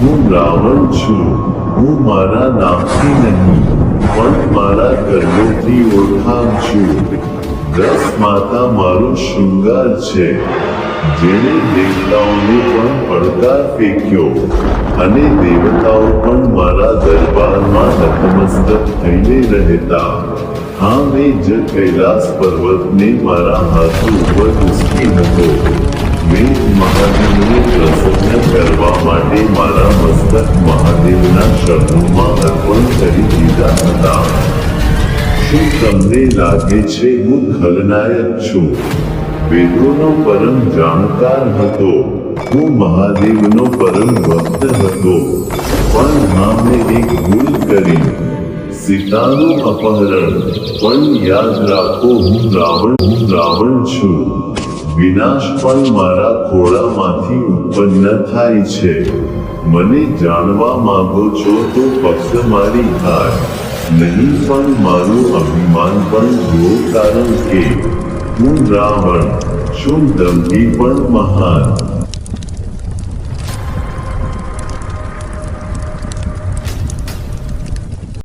હું રાવણ છું. હું મારા નામથી નહીં, પણ મારા કર્મોથી ઓળખાણ છું. દસ માતા મારો શૃંગાર છે. જેણે દેવતાઓને પણ પડકાર ફેંક્યો અને દેવતાઓ પણ મારા દરબારમાં નતમસ્તક થઈને રહેતા. હા મેં જ કૈલાસ પર્વતને મારા હાથ ઉપર ઉસકી હતો મેં મહાદેવને પ્રસન્ન કરવા માટે મારા મસ્તક મહાદેવના શબ્દોમાં અર્પણ કરી દીધા હતા. શું તમને લાગે છે હું ખલનાયક છું? વેદોનો પરમ જાણકાર હતો. હું મહાદેવનો પરમ ભક્ત હતો. પણ હા, મેં એક ભૂલ સીતાનું અપહરણ પણ યાદ રાખો હું રાવણ હું રાવણ છું વિનાશ પણ મારા ખોળામાંથી ઉત્પન્ન થાય છે મને જાણવા માંગો છો તો ફક્ત મારી હાર નહીં પણ મારું અભિમાન પણ જુઓ કારણ કે હું રાવણ છું દંભી પણ મહાન